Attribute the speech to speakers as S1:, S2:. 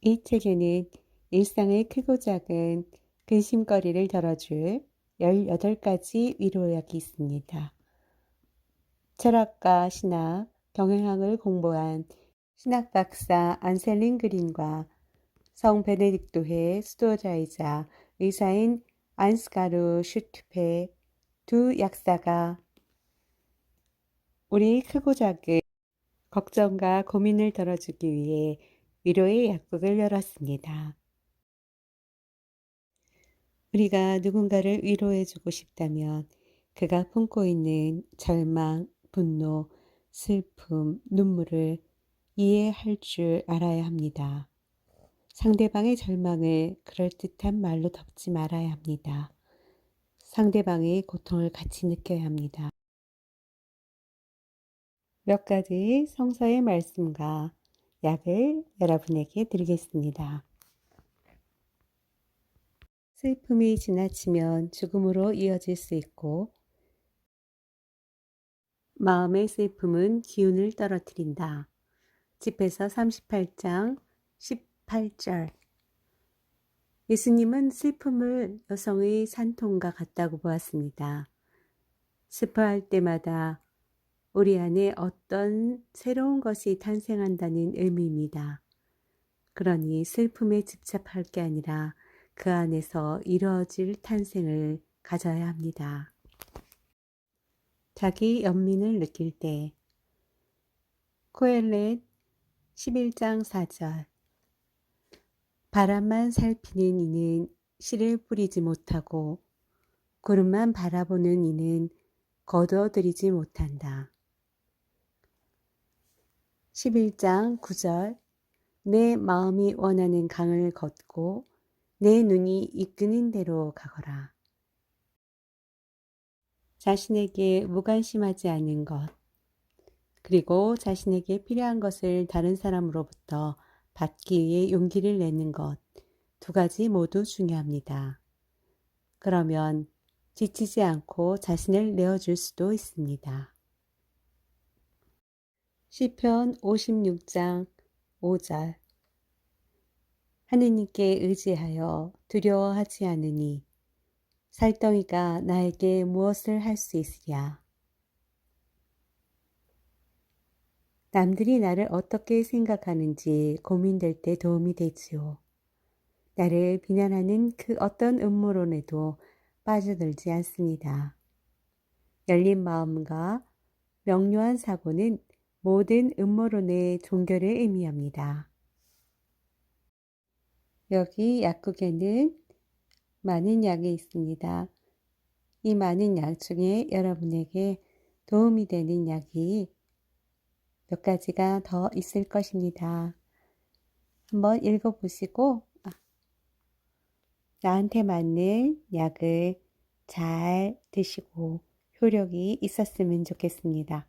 S1: 이 책에는 일상의 크고 작은 근심거리를 덜어줄 18가지 위로약이 있습니다. 철학과 신학, 경영학을 공부한 신학 박사 안셀린 그린과 성 베네딕토의 수도자이자 의사인 안스가르 슈트페 두 약사가 우리 크고 작은 걱정과 고민을 덜어주기 위해 위로의 약국을 열었습니다. 우리가 누군가를 위로해주고 싶다면 그가 품고 있는 절망, 분노, 슬픔, 눈물을 이해할 줄 알아야 합니다. 상대방의 절망을 그럴듯한 말로 덮지 말아야 합니다. 상대방의 고통을 같이 느껴야 합니다. 몇 가지 성서의 말씀과 약을 여러분에게 드리겠습니다. 슬픔이 지나치면 죽음으로 이어질 수 있고, 마음의 슬픔은 기운을 떨어뜨린다. 집에서 38장 18절 예수님은 슬픔을 여성의 산통과 같다고 보았습니다. 슬퍼할 때마다 우리 안에 어떤 새로운 것이 탄생한다는 의미입니다. 그러니 슬픔에 집착할 게 아니라 그 안에서 이루어질 탄생을 가져야 합니다. 자기 연민을 느낄 때 코엘렛 11장 4절 바람만 살피는 이는 씨를 뿌리지 못하고 구름만 바라보는 이는 거두어들이지 못한다. 11장 9절 내 마음이 원하는 강을 걷고 내 눈이 이끄는 대로 가거라. 자신에게 무관심하지 않은 것, 그리고 자신에게 필요한 것을 다른 사람으로부터 받기 위해 용기를 내는 것, 두 가지 모두 중요합니다. 그러면 지치지 않고 자신을 내어줄 수도 있습니다. 시편 56장 5절 하느님께 의지하여 두려워하지 않으니 살덩이가 나에게 무엇을 할 수 있으랴. 남들이 나를 어떻게 생각하는지 고민될 때 도움이 되지요. 나를 비난하는 그 어떤 음모론에도 빠져들지 않습니다. 열린 마음과 명료한 사고는 모든 음모론의 종교를 의미합니다. 여기 약국에는 많은 약이 있습니다. 이 많은 약 중에 여러분에게 도움이 되는 약이 몇 가지가 더 있을 것입니다. 한번 읽어보시고 아, 나한테 맞는 약을 잘 드시고 효력이 있었으면 좋겠습니다.